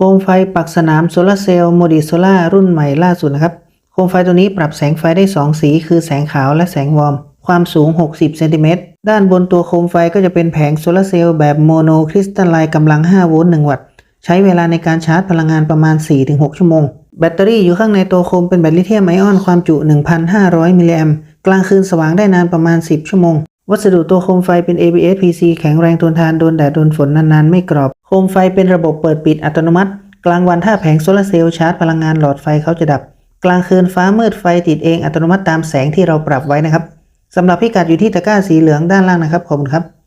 โคมไฟปักสนามโซลาร์เซลล์โมดิโซล่ารุ่นใหม่ล่าสุดนะครับ โคมไฟตัวนี้ปรับแสงไฟได้ 2 สี คือแสงขาวและแสงวอร์ม ความสูง 60 เซนติเมตร ด้านบนตัวโคมไฟก็จะเป็นแผงโซลาร์เซลล์แบบโมโนคริสตัลไลน์กำลัง 5 โวลต์ 1 วัตต์ ใช้เวลาในการชาร์จพลังงานประมาณ 4-6 ชั่วโมง แบตเตอรี่อยู่ข้างในตัวโคมเป็นแบตลิเธียมไอออนความจุ 1,500 มิลลิแอมป์ กลางคืนสว่างได้นานประมาณ 10 ชั่วโมง วัสดุตัวโคมไฟเป็น ABS PC แข็งแรงทนทานโดนแดดโดนฝนนานๆ ไม่กรอบ โคมไฟเป็นระบบเปิดปิดอัตโนมัติ กลางวันถ้าแผงโซลาร์เซลล์ชาร์จพลังงานหลอดไฟเขาจะดับ กลางคืนฟ้ามืดไฟติดเองอัตโนมัติตามแสงที่เราปรับไว้นะครับสำหรับพิกัดอยู่ที่ตะกร้าสีเหลืองด้านล่างนะครับขอบคุณครับ